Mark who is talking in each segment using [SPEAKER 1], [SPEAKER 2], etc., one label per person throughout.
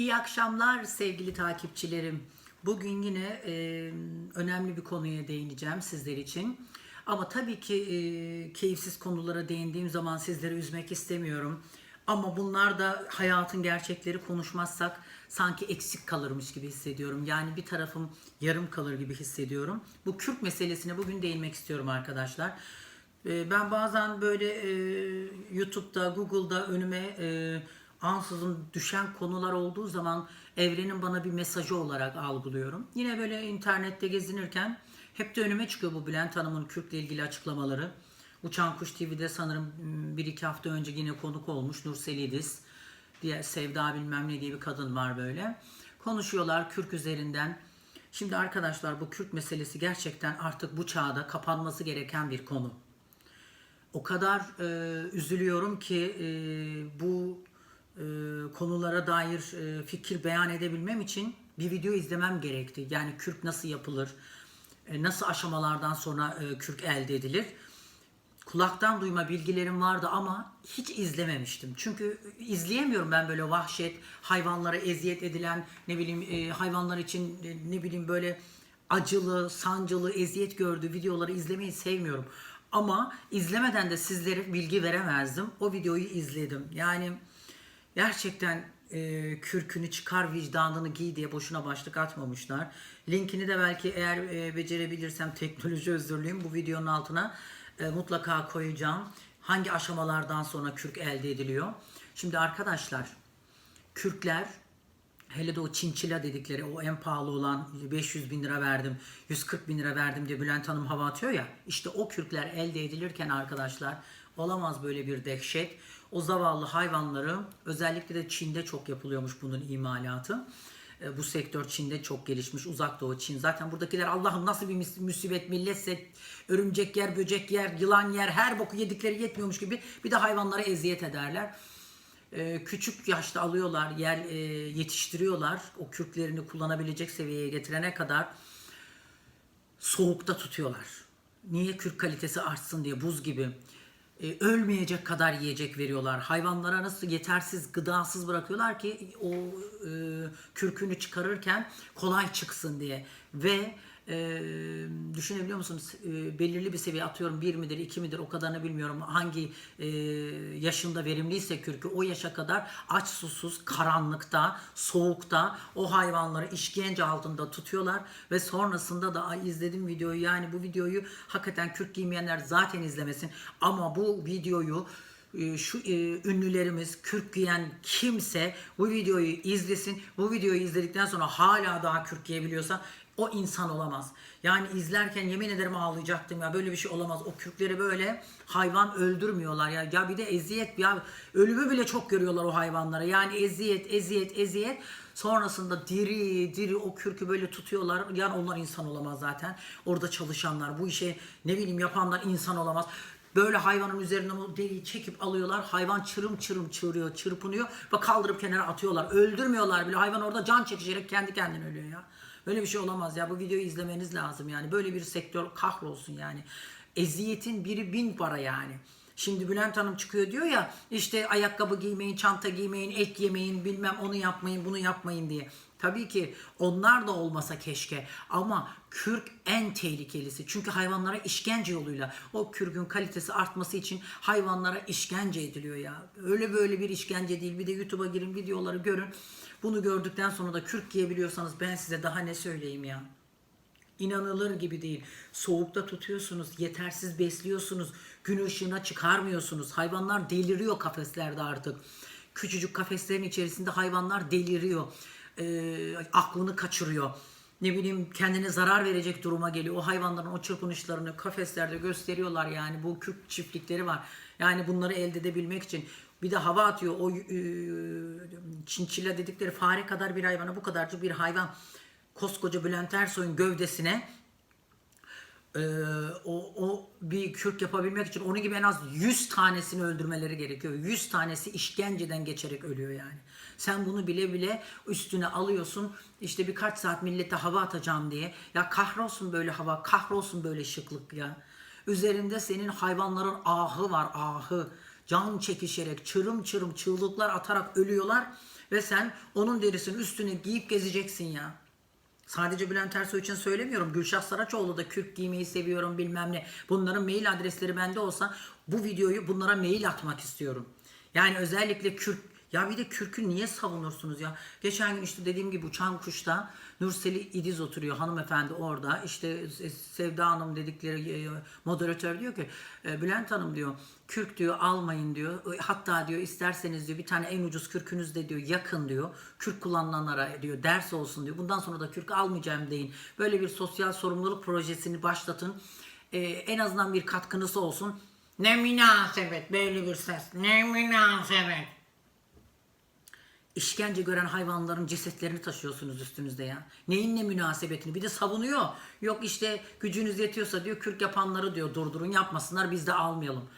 [SPEAKER 1] İyi akşamlar sevgili takipçilerim. Bugün yine e, önemli bir konuya değineceğim sizler için. Ama tabii ki e, keyifsiz konulara değindiğim zaman sizleri üzmek istemiyorum. Ama bunlar da hayatın gerçekleri konuşmazsak sanki eksik kalırmış gibi hissediyorum. Yani bir tarafım yarım kalır gibi hissediyorum. Bu Kürt meselesine bugün değinmek istiyorum arkadaşlar. E, Ben bazen böyle e, YouTube'da, Google'da önüme e, ansızın düşen konular olduğu zaman evrenin bana bir mesajı olarak algılıyorum. Yine böyle internette gezinirken hep de önüme çıkıyor bu Bülent Hanım'ın Kürt'le ilgili açıklamaları. Uçan Kuş TV'de sanırım bir iki hafta önce yine konuk olmuş Nursel İdiz diye Sevda bilmem ne diye bir kadın var böyle. Konuşuyorlar Kürk üzerinden. Şimdi arkadaşlar bu Kürt meselesi gerçekten artık bu çağda kapanması gereken bir konu. O kadar e, üzülüyorum ki e, bu e, konulara dair e, fikir beyan edebilmem için bir video izlemem gerekti. Yani kürk nasıl yapılır, e, nasıl aşamalardan sonra e, kürk elde edilir. Kulaktan duyma bilgilerim vardı ama hiç izlememiştim. Çünkü izleyemiyorum ben böyle vahşet, hayvanlara eziyet edilen, ne bileyim e, hayvanlar için e, ne bileyim böyle acılı, sancılı, eziyet gördüğü videoları izlemeyi sevmiyorum. Ama izlemeden de sizlere bilgi veremezdim. O videoyu izledim. Yani gerçekten e, kürkünü çıkar vicdanını giy diye boşuna başlık atmamışlar. Linkini de belki eğer e, becerebilirsem teknoloji özürlüyüm bu videonun altına e, mutlaka koyacağım. Hangi aşamalardan sonra kürk elde ediliyor? Şimdi arkadaşlar kürkler hele de o çinçila dedikleri o en pahalı olan 500 bin lira verdim 140 bin lira verdim diye Bülent Hanım hava atıyor ya işte o kürkler elde edilirken arkadaşlar olamaz böyle bir dehşet o zavallı hayvanları özellikle de Çin'de çok yapılıyormuş bunun imalatı E, bu sektör Çin'de çok gelişmiş uzak doğu Çin zaten buradakiler Allah'ım nasıl bir musibet milletse örümcek yer böcek yer yılan yer her boku yedikleri yetmiyormuş gibi bir de hayvanlara eziyet ederler e, küçük yaşta alıyorlar, yer e, yetiştiriyorlar. O kürklerini kullanabilecek seviyeye getirene kadar soğukta tutuyorlar. Niye kürk kalitesi artsın diye buz gibi. E, ölmeyecek kadar yiyecek veriyorlar. Hayvanlara nasıl yetersiz, gıdasız bırakıyorlar ki o e, kürkünü çıkarırken kolay çıksın diye. Ve düşünebiliyor musunuz? Belirli bir seviye atıyorum bir midir, iki midir o kadarını bilmiyorum. Hangi yaşında verimliyse kürkü o yaşa kadar aç susuz, karanlıkta, soğukta o hayvanları işkence altında tutuyorlar ve sonrasında da ay izledim videoyu yani bu videoyu hakikaten kürk giymeyenler zaten izlemesin ama bu videoyu şu e, ünlülerimiz kürk giyen kimse bu videoyu izlesin. Bu videoyu izledikten sonra hala daha kürk giyebiliyorsa o insan olamaz. Yani izlerken yemin ederim ağlayacaktım ya böyle bir şey olamaz. O kürkleri böyle hayvan öldürmüyorlar ya. Ya bir de eziyet ya ölümü bile çok görüyorlar o hayvanlara. Yani eziyet eziyet eziyet. Sonrasında diri diri o kürkü böyle tutuyorlar. Yani onlar insan olamaz zaten. Orada çalışanlar bu işe ne bileyim yapanlar insan olamaz. Böyle hayvanın üzerinden o deriyi çekip alıyorlar. Hayvan çırım çırım çığırıyor, çırpınıyor ve kaldırıp kenara atıyorlar. Öldürmüyorlar bile. Hayvan orada can çekişerek kendi kendine ölüyor ya. Böyle bir şey olamaz ya. Bu videoyu izlemeniz lazım yani. Böyle bir sektör kahrolsun yani. Eziyetin biri bin para yani. Şimdi Bülent Hanım çıkıyor diyor ya işte ayakkabı giymeyin, çanta giymeyin, et yemeyin, bilmem onu yapmayın, bunu yapmayın diye. Tabii ki onlar da olmasa keşke ama kürk en tehlikelisi. Çünkü hayvanlara işkence yoluyla o kürkün kalitesi artması için hayvanlara işkence ediliyor ya. Öyle böyle bir işkence değil. Bir de YouTube'a girin videoları görün. Bunu gördükten sonra da kürk giyebiliyorsanız ben size daha ne söyleyeyim ya. İnanılır gibi değil. Soğukta tutuyorsunuz, yetersiz besliyorsunuz, gün ışığına çıkarmıyorsunuz. Hayvanlar deliriyor kafeslerde artık. Küçücük kafeslerin içerisinde hayvanlar deliriyor. Ee, aklını kaçırıyor. Ne bileyim kendine zarar verecek duruma geliyor. O hayvanların o çırpınışlarını kafeslerde gösteriyorlar yani. Bu kürk çiftlikleri var. Yani bunları elde edebilmek için bir de hava atıyor. O e, çinçila dedikleri fare kadar bir hayvana bu kadarcık bir hayvan koskoca Bülent Ersoy'un gövdesine e, o, o bir kürk yapabilmek için onun gibi en az 100 tanesini öldürmeleri gerekiyor. 100 tanesi işkenceden geçerek ölüyor yani. Sen bunu bile bile üstüne alıyorsun. İşte birkaç saat millete hava atacağım diye. Ya kahrolsun böyle hava, kahrolsun böyle şıklık ya. Üzerinde senin hayvanların ahı var, ahı. Can çekişerek, çırım çırım çığlıklar atarak ölüyorlar. Ve sen onun derisinin üstüne giyip gezeceksin ya. Sadece Bülent Ersoy için söylemiyorum. Gülşah Saraçoğlu da kürk giymeyi seviyorum bilmem ne. Bunların mail adresleri bende olsa bu videoyu bunlara mail atmak istiyorum. Yani özellikle kürk ya bir de kürkü niye savunursunuz ya? Geçen gün işte dediğim gibi uçan kuşta Nurseli İdiz oturuyor hanımefendi orada. İşte Sevda Hanım dedikleri e, moderatör diyor ki e, Bülent Hanım diyor kürk diyor almayın diyor. Hatta diyor isterseniz diyor bir tane en ucuz kürkünüz de diyor yakın diyor. Kürk kullananlara diyor ders olsun diyor. Bundan sonra da kürk almayacağım deyin. Böyle bir sosyal sorumluluk projesini başlatın. E, en azından bir katkınız olsun. Ne münasebet böyle bir ses. Ne münasebet. İşkence gören hayvanların cesetlerini taşıyorsunuz üstünüzde ya. Neyin ne münasebetini? Bir de savunuyor. Yok işte gücünüz yetiyorsa diyor kürk yapanları diyor durdurun yapmasınlar biz de almayalım.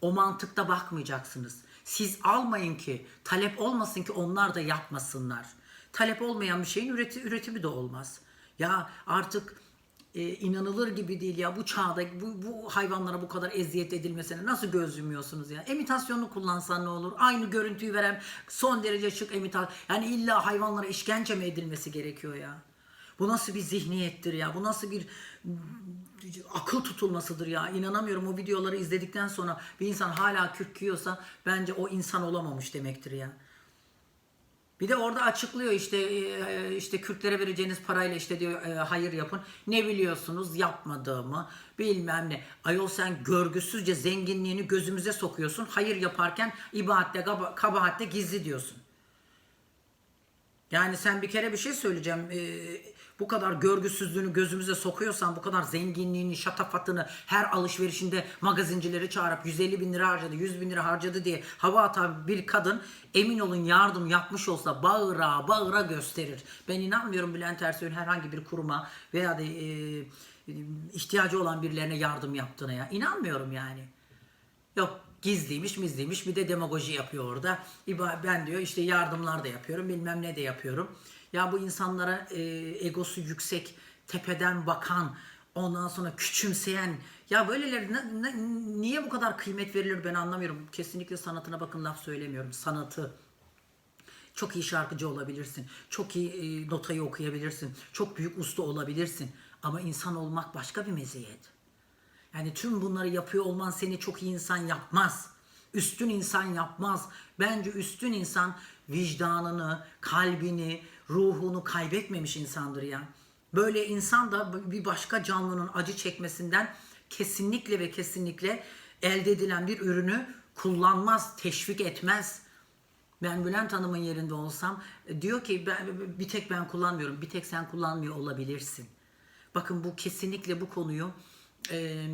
[SPEAKER 1] O mantıkta bakmayacaksınız. Siz almayın ki talep olmasın ki onlar da yapmasınlar. Talep olmayan bir şeyin üreti, üretimi de olmaz. Ya artık e, inanılır gibi değil ya bu çağda bu, bu hayvanlara bu kadar eziyet edilmesine nasıl göz yumuyorsunuz ya? Emitasyonu kullansan ne olur? Aynı görüntüyü veren son derece şık imitasyon. Yani illa hayvanlara işkence mi edilmesi gerekiyor ya? Bu nasıl bir zihniyettir ya? Bu nasıl bir akıl tutulmasıdır ya? İnanamıyorum o videoları izledikten sonra bir insan hala kürk giyiyorsa bence o insan olamamış demektir ya. Bir de orada açıklıyor işte e, işte Kürtlere vereceğiniz parayla işte diyor e, hayır yapın. Ne biliyorsunuz yapmadığımı bilmem ne. Ayol sen görgüsüzce zenginliğini gözümüze sokuyorsun. Hayır yaparken ibadetle kaba- kabahatle gizli diyorsun. Yani sen bir kere bir şey söyleyeceğim. Ee, bu kadar görgüsüzlüğünü gözümüze sokuyorsan, bu kadar zenginliğini, şatafatını her alışverişinde magazincileri çağırıp 150 bin lira harcadı, 100 bin lira harcadı diye hava atan bir kadın emin olun yardım yapmış olsa bağıra bağıra gösterir. Ben inanmıyorum Bülent Ersoy'un herhangi bir kuruma veya da e, ihtiyacı olan birilerine yardım yaptığına ya. İnanmıyorum yani. Yok gizliymiş mizliymiş bir de demagoji yapıyor orada. Ben diyor işte yardımlar da yapıyorum bilmem ne de yapıyorum. Ya bu insanlara e, egosu yüksek, tepeden bakan, ondan sonra küçümseyen ya böyleleri ne- ne- niye bu kadar kıymet verilir ben anlamıyorum. Kesinlikle sanatına bakın laf söylemiyorum. Sanatı. Çok iyi şarkıcı olabilirsin. Çok iyi e, notayı okuyabilirsin. Çok büyük usta olabilirsin. Ama insan olmak başka bir meziyet. Yani tüm bunları yapıyor olman seni çok iyi insan yapmaz. Üstün insan yapmaz. Bence üstün insan vicdanını, kalbini, ruhunu kaybetmemiş insandır ya. Böyle insan da bir başka canlının acı çekmesinden kesinlikle ve kesinlikle elde edilen bir ürünü kullanmaz, teşvik etmez. Ben Bülent Hanım'ın yerinde olsam e, diyor ki ben, bir tek ben kullanmıyorum, bir tek sen kullanmıyor olabilirsin. Bakın bu kesinlikle bu konuyu e,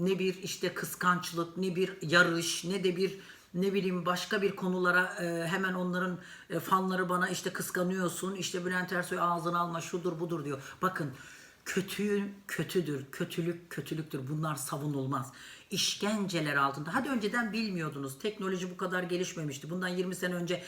[SPEAKER 1] ne bir işte kıskançlık, ne bir yarış, ne de bir ne bileyim başka bir konulara e, hemen onların e, fanları bana işte kıskanıyorsun, işte Bülent Ersoy ağzını alma şudur budur diyor. Bakın kötü kötüdür, kötülük kötülüktür. Bunlar savunulmaz. İşkenceler altında. Hadi önceden bilmiyordunuz. Teknoloji bu kadar gelişmemişti. Bundan 20 sene önce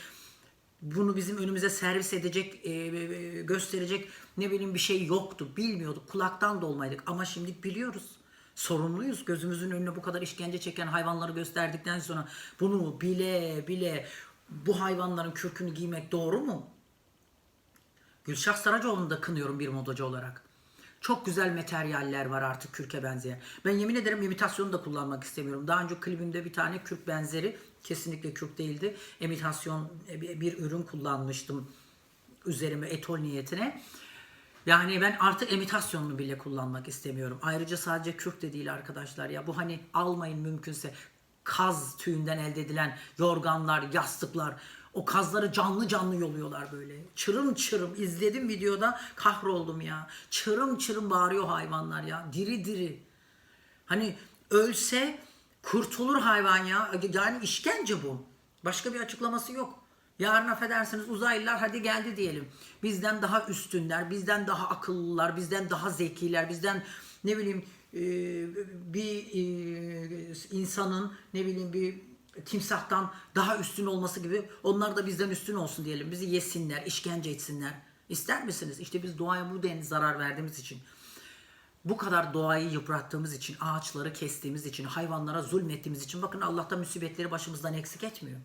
[SPEAKER 1] bunu bizim önümüze servis edecek, e, e, gösterecek ne bileyim bir şey yoktu. Bilmiyorduk. Kulaktan dolmaydık. Ama şimdi biliyoruz. Sorumluyuz. Gözümüzün önüne bu kadar işkence çeken hayvanları gösterdikten sonra bunu bile bile bu hayvanların kürkünü giymek doğru mu? Gülşah Saracoğlu'nu da kınıyorum bir modacı olarak. Çok güzel materyaller var artık kürke benzeyen. Ben yemin ederim imitasyonu da kullanmak istemiyorum. Daha önce klibimde bir tane kürk benzeri, kesinlikle kürk değildi. Imitasyon e, bir, bir ürün kullanmıştım üzerime etol niyetine. Yani ben artık imitasyonunu bile kullanmak istemiyorum. Ayrıca sadece kürk de değil arkadaşlar ya. Bu hani almayın mümkünse kaz tüyünden elde edilen yorganlar, yastıklar. O kazları canlı canlı yoluyorlar böyle. Çırım çırım izledim videoda kahroldum ya. Çırım çırım bağırıyor hayvanlar ya. Diri diri. Hani ölse kurtulur hayvan ya. Yani işkence bu. Başka bir açıklaması yok. Yarın affedersiniz uzaylılar hadi geldi diyelim. Bizden daha üstünler, bizden daha akıllılar, bizden daha zekiler, bizden ne bileyim e, bir e, insanın ne bileyim bir timsahtan daha üstün olması gibi onlar da bizden üstün olsun diyelim. Bizi yesinler, işkence etsinler. İster misiniz? İşte biz doğaya bu denli zarar verdiğimiz için bu kadar doğayı yıprattığımız için, ağaçları kestiğimiz için, hayvanlara zulmettiğimiz için bakın Allah da musibetleri başımızdan eksik etmiyor.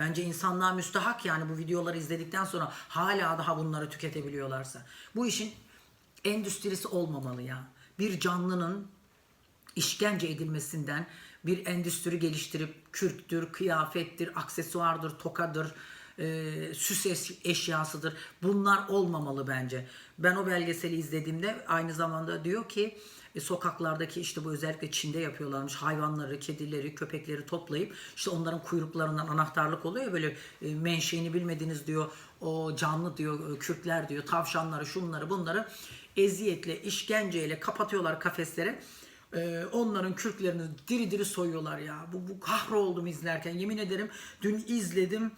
[SPEAKER 1] Bence insanlığa müstahak yani bu videoları izledikten sonra hala daha bunları tüketebiliyorlarsa. Bu işin endüstrisi olmamalı ya. Bir canlının işkence edilmesinden bir endüstri geliştirip kürktür, kıyafettir, aksesuardır, tokadır, e, süs eş- eşyasıdır. Bunlar olmamalı bence. Ben o belgeseli izlediğimde aynı zamanda diyor ki e, sokaklardaki işte bu özellikle Çin'de yapıyorlarmış hayvanları, kedileri, köpekleri toplayıp işte onların kuyruklarından anahtarlık oluyor böyle e, menşeini bilmediğiniz diyor o canlı diyor e, kürkler diyor tavşanları şunları bunları eziyetle işkenceyle kapatıyorlar kafeslere. Ee, onların kürklerini diri diri soyuyorlar ya. Bu, bu kahroldum izlerken. Yemin ederim dün izledim.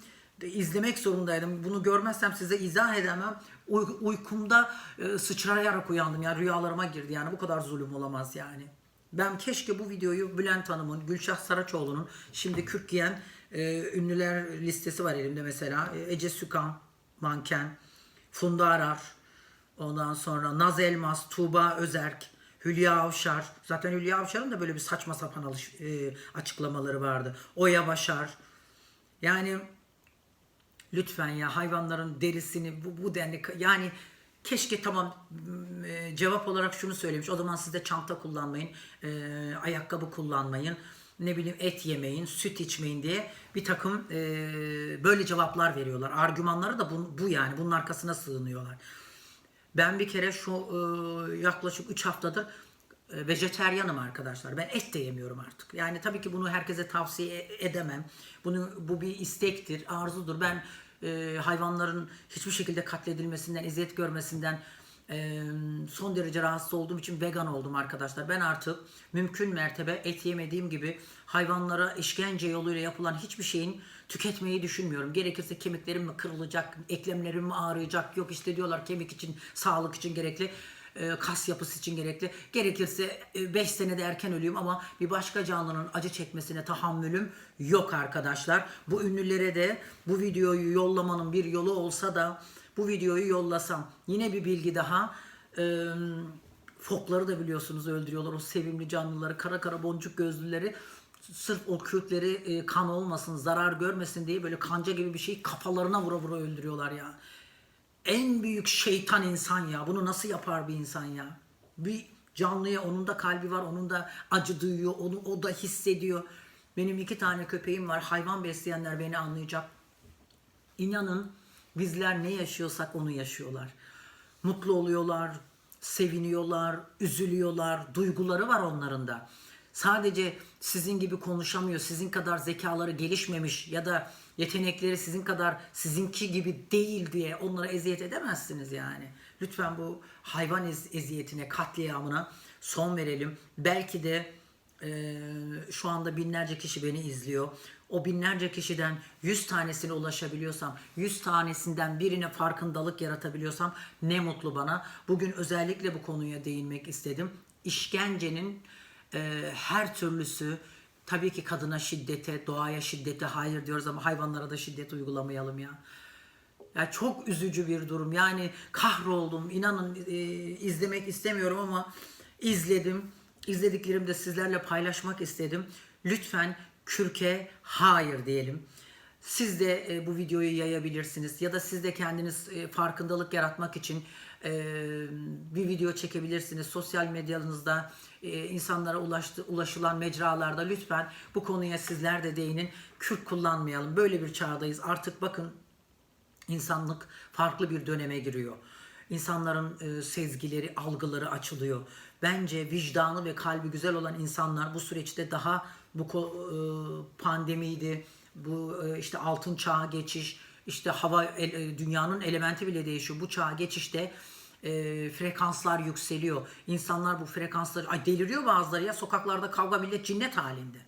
[SPEAKER 1] İzlemek zorundaydım. Bunu görmezsem size izah edemem. Uy- uykumda e, sıçrayarak uyandım. Yani rüyalarıma girdi. Yani bu kadar zulüm olamaz yani. Ben keşke bu videoyu Bülent Hanım'ın, Gülşah Saraçoğlu'nun şimdi kürk giyen e, ünlüler listesi var elimde mesela. E, Ece Sükan, manken, Funda Arar, ondan sonra Naz Elmas, Tuğba Özerk, Hülya Avşar. Zaten Hülya Avşar'ın da böyle bir saçma sapan alış, e, açıklamaları vardı. Oya Başar. Yani lütfen ya hayvanların derisini bu, bu denli yani keşke tamam e, cevap olarak şunu söylemiş. O zaman siz de çanta kullanmayın, e, ayakkabı kullanmayın, ne bileyim et yemeyin, süt içmeyin diye bir takım e, böyle cevaplar veriyorlar. Argümanları da bu, bu yani bunun arkasına sığınıyorlar. Ben bir kere şu e, yaklaşık 3 haftadır vejeteryanım arkadaşlar. Ben et de yemiyorum artık. Yani tabii ki bunu herkese tavsiye e- edemem. Bunu bu bir istektir, arzudur. Ben e, hayvanların hiçbir şekilde katledilmesinden, eziyet görmesinden e, son derece rahatsız olduğum için vegan oldum arkadaşlar. Ben artık mümkün mertebe et yemediğim gibi hayvanlara işkence yoluyla yapılan hiçbir şeyin tüketmeyi düşünmüyorum. Gerekirse kemiklerim mi kırılacak, eklemlerim mi ağrıyacak, yok işte diyorlar kemik için, sağlık için gerekli e, kas yapısı için gerekli. Gerekirse 5 senede erken öleyim ama bir başka canlının acı çekmesine tahammülüm yok arkadaşlar. Bu ünlülere de bu videoyu yollamanın bir yolu olsa da bu videoyu yollasam yine bir bilgi daha. Ee, fokları da biliyorsunuz öldürüyorlar o sevimli canlıları kara kara boncuk gözlüleri sırf o kürkleri e, kan olmasın zarar görmesin diye böyle kanca gibi bir şeyi kafalarına vura vura öldürüyorlar ya en büyük şeytan insan ya. Bunu nasıl yapar bir insan ya? Bir canlıya onun da kalbi var, onun da acı duyuyor, onu o da hissediyor. Benim iki tane köpeğim var. Hayvan besleyenler beni anlayacak. İnanın bizler ne yaşıyorsak onu yaşıyorlar. Mutlu oluyorlar, seviniyorlar, üzülüyorlar, duyguları var onların da. Sadece sizin gibi konuşamıyor, sizin kadar zekaları gelişmemiş ya da yetenekleri sizin kadar sizinki gibi değil diye onlara eziyet edemezsiniz yani. Lütfen bu hayvan ez- eziyetine, katliamına son verelim. Belki de ee, şu anda binlerce kişi beni izliyor. O binlerce kişiden 100 tanesine ulaşabiliyorsam, 100 tanesinden birine farkındalık yaratabiliyorsam ne mutlu bana. Bugün özellikle bu konuya değinmek istedim. İşkencenin e, her türlüsü tabii ki kadına şiddete, doğaya şiddete hayır diyoruz ama hayvanlara da şiddet uygulamayalım ya. Ya çok üzücü bir durum. Yani kahroldum. İnanın e, izlemek istemiyorum ama izledim. İzlediklerimi de sizlerle paylaşmak istedim. Lütfen kürke hayır diyelim. Siz de e, bu videoyu yayabilirsiniz ya da siz de kendiniz e, farkındalık yaratmak için e, bir video çekebilirsiniz. Sosyal medyanızda e, insanlara ulaştı, ulaşılan mecralarda lütfen bu konuya sizler de değinin. Kürk kullanmayalım. Böyle bir çağdayız. Artık bakın İnsanlık farklı bir döneme giriyor. İnsanların e, sezgileri, algıları açılıyor. Bence vicdanı ve kalbi güzel olan insanlar bu süreçte daha bu e, pandemiydi, bu e, işte altın çağa geçiş, işte hava el- e, dünyanın elementi bile değişiyor. Bu çağa geçişte e, frekanslar yükseliyor. İnsanlar bu frekansları ay deliriyor bazıları ya sokaklarda kavga millet cinnet halinde.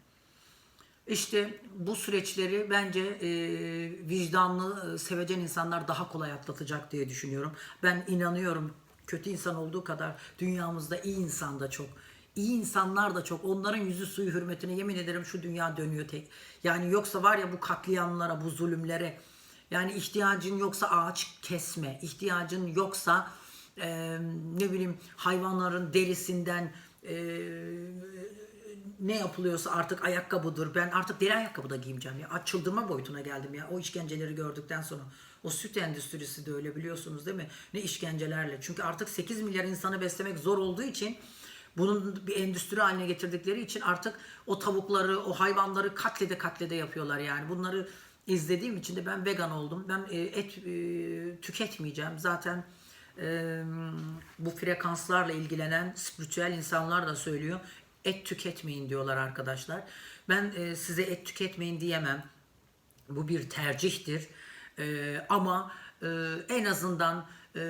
[SPEAKER 1] İşte bu süreçleri bence e, vicdanlı, sevecen insanlar daha kolay atlatacak diye düşünüyorum. Ben inanıyorum kötü insan olduğu kadar dünyamızda iyi insan da çok. İyi insanlar da çok. Onların yüzü suyu hürmetine yemin ederim şu dünya dönüyor tek. Yani yoksa var ya bu katliamlara, bu zulümlere yani ihtiyacın yoksa ağaç kesme, ihtiyacın yoksa e, ne bileyim hayvanların derisinden e, ne yapılıyorsa artık ayakkabıdır. Ben artık deri ayakkabı da giymeyeceğim ya. Çıldırma boyutuna geldim ya. O işkenceleri gördükten sonra. O süt endüstrisi de öyle biliyorsunuz değil mi? Ne işkencelerle. Çünkü artık 8 milyar insanı beslemek zor olduğu için bunun bir endüstri haline getirdikleri için artık o tavukları, o hayvanları katlede katlede yapıyorlar yani. Bunları izlediğim için de ben vegan oldum. Ben et tüketmeyeceğim. Zaten e, bu frekanslarla ilgilenen spiritüel insanlar da söylüyor. Et tüketmeyin diyorlar arkadaşlar. Ben e, size et tüketmeyin diyemem. Bu bir tercihtir. Ee, ama e, en azından e,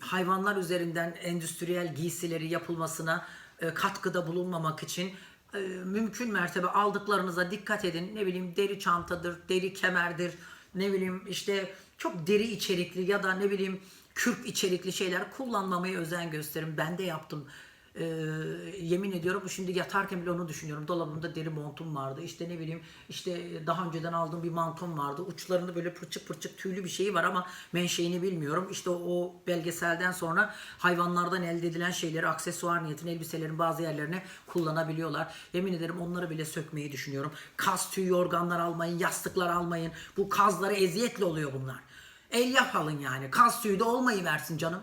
[SPEAKER 1] hayvanlar üzerinden endüstriyel giysileri yapılmasına e, katkıda bulunmamak için e, mümkün mertebe aldıklarınıza dikkat edin. Ne bileyim deri çantadır, deri kemerdir, ne bileyim işte çok deri içerikli ya da ne bileyim kürk içerikli şeyler kullanmamaya özen gösterin. Ben de yaptım. Ee, yemin ediyorum şimdi yatarken bile onu düşünüyorum. Dolabımda deri montum vardı. İşte ne bileyim işte daha önceden aldığım bir mantom vardı. Uçlarında böyle pırçık pırçık tüylü bir şeyi var ama menşeini bilmiyorum. İşte o belgeselden sonra hayvanlardan elde edilen şeyleri aksesuar niyetine elbiselerin bazı yerlerine kullanabiliyorlar. Yemin ederim onları bile sökmeyi düşünüyorum. Kaz tüy yorganlar almayın, yastıklar almayın. Bu kazlara eziyetle oluyor bunlar. Elyaf alın yani. Kaz tüyü de olmayı versin canım.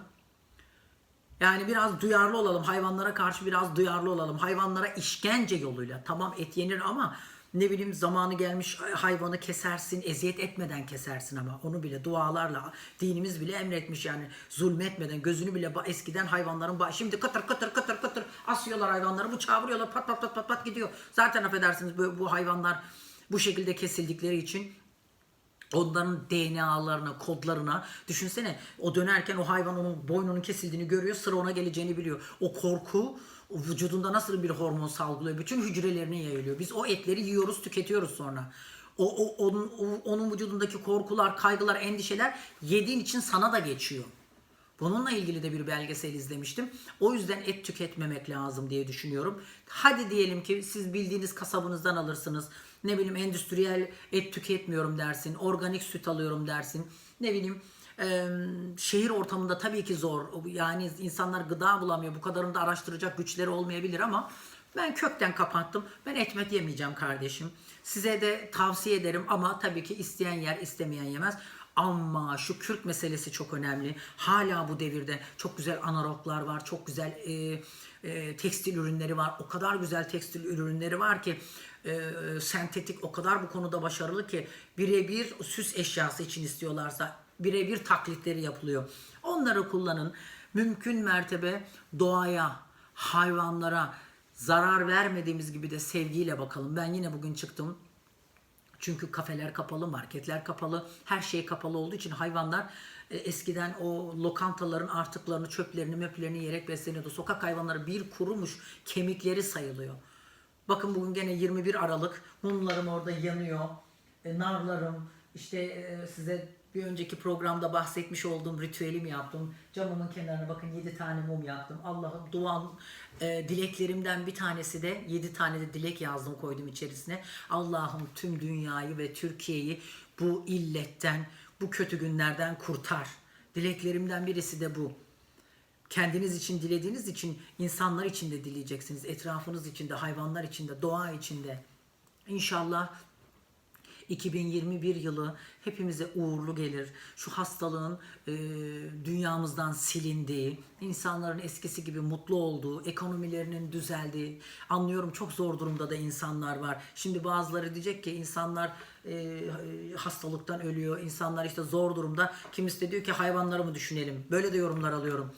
[SPEAKER 1] Yani biraz duyarlı olalım. Hayvanlara karşı biraz duyarlı olalım. Hayvanlara işkence yoluyla. Tamam et yenir ama ne bileyim zamanı gelmiş hayvanı kesersin, eziyet etmeden kesersin ama onu bile dualarla dinimiz bile emretmiş yani zulmetmeden gözünü bile eskiden hayvanların şimdi kıtır kıtır kıtır kıtır asıyorlar hayvanları bıçağı vuruyorlar pat pat pat pat pat gidiyor. Zaten affedersiniz bu, bu hayvanlar bu şekilde kesildikleri için Onların DNA'larına, kodlarına düşünsene o dönerken o hayvan onun boynunun kesildiğini görüyor, sıra ona geleceğini biliyor. O korku o vücudunda nasıl bir hormon salgılıyor? Bütün hücrelerine yayılıyor. Biz o etleri yiyoruz, tüketiyoruz sonra. O, o onun o- onun vücudundaki korkular, kaygılar, endişeler yediğin için sana da geçiyor. Bununla ilgili de bir belgesel izlemiştim. O yüzden et tüketmemek lazım diye düşünüyorum. Hadi diyelim ki siz bildiğiniz kasabınızdan alırsınız. Ne bileyim endüstriyel et tüketmiyorum dersin. Organik süt alıyorum dersin. Ne bileyim e, şehir ortamında tabii ki zor. Yani insanlar gıda bulamıyor. Bu kadarını da araştıracak güçleri olmayabilir ama ben kökten kapattım. Ben etmet yemeyeceğim kardeşim. Size de tavsiye ederim ama tabii ki isteyen yer istemeyen yemez. Ama şu kürk meselesi çok önemli. Hala bu devirde çok güzel analoglar var, çok güzel e, e, tekstil ürünleri var. O kadar güzel tekstil ürünleri var ki e, sentetik o kadar bu konuda başarılı ki birebir süs eşyası için istiyorlarsa birebir taklitleri yapılıyor. Onları kullanın. Mümkün mertebe doğaya, hayvanlara zarar vermediğimiz gibi de sevgiyle bakalım. Ben yine bugün çıktım. Çünkü kafeler kapalı, marketler kapalı, her şey kapalı olduğu için hayvanlar e, eskiden o lokantaların artıklarını, çöplerini, möplerini yiyerek besleniyordu. Sokak hayvanları bir kurumuş, kemikleri sayılıyor. Bakın bugün gene 21 Aralık, mumlarım orada yanıyor, e, narlarım, işte e, size bir önceki programda bahsetmiş olduğum ritüelimi yaptım. Camımın kenarına bakın 7 tane mum yaktım. Allah'ım duam, e, dileklerimden bir tanesi de 7 tane de dilek yazdım koydum içerisine. Allah'ım tüm dünyayı ve Türkiye'yi bu illetten, bu kötü günlerden kurtar. Dileklerimden birisi de bu. Kendiniz için dilediğiniz için insanlar için de dileyeceksiniz. Etrafınız için de, hayvanlar için de, doğa için de. İnşallah 2021 yılı hepimize uğurlu gelir. Şu hastalığın e, dünyamızdan silindiği, insanların eskisi gibi mutlu olduğu, ekonomilerinin düzeldiği. Anlıyorum çok zor durumda da insanlar var. Şimdi bazıları diyecek ki insanlar e, hastalıktan ölüyor, insanlar işte zor durumda. Kimisi de diyor ki hayvanları mı düşünelim? Böyle de yorumlar alıyorum.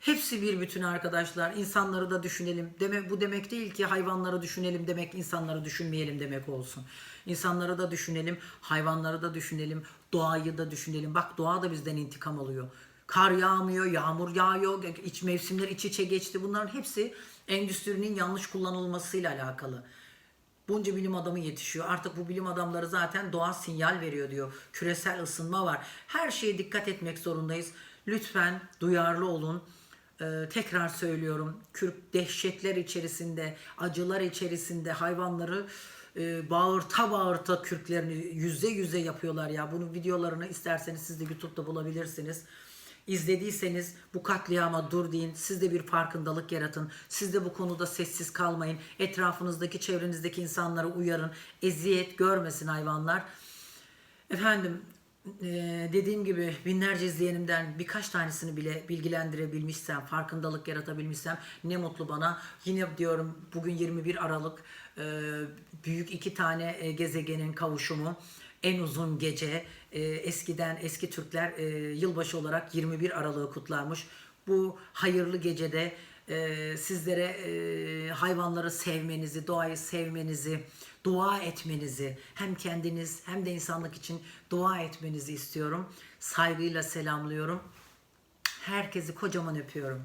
[SPEAKER 1] Hepsi bir bütün arkadaşlar. İnsanları da düşünelim. Demek bu demek değil ki hayvanları düşünelim demek, insanları düşünmeyelim demek olsun. İnsanları da düşünelim, hayvanları da düşünelim, doğayı da düşünelim. Bak doğa da bizden intikam alıyor. Kar yağmıyor, yağmur yağıyor, iç mevsimler iç içe geçti. Bunların hepsi endüstrinin yanlış kullanılmasıyla alakalı. Bunca bilim adamı yetişiyor. Artık bu bilim adamları zaten doğa sinyal veriyor diyor. Küresel ısınma var. Her şeye dikkat etmek zorundayız. Lütfen duyarlı olun. Ee, tekrar söylüyorum. Kürk dehşetler içerisinde, acılar içerisinde hayvanları e, bağırta bağırta kürklerini yüzde yüze yapıyorlar ya. Bunun videolarını isterseniz siz de YouTube'da bulabilirsiniz. izlediyseniz bu katliama dur deyin. Siz de bir farkındalık yaratın. Siz de bu konuda sessiz kalmayın. Etrafınızdaki, çevrenizdeki insanları uyarın. Eziyet görmesin hayvanlar. Efendim eee, dediğim gibi binlerce izleyenimden birkaç tanesini bile bilgilendirebilmişsem, farkındalık yaratabilmişsem ne mutlu bana. Yine diyorum bugün 21 Aralık eee, büyük iki tane e, gezegenin kavuşumu. En uzun gece e, eskiden eski Türkler e, yılbaşı olarak 21 Aralık'ı kutlarmış. Bu hayırlı gecede e, sizlere hayvanları sevmenizi, doğayı sevmenizi, dua etmenizi, hem kendiniz hem de insanlık için dua etmenizi istiyorum. Saygıyla selamlıyorum. Herkesi kocaman öpüyorum.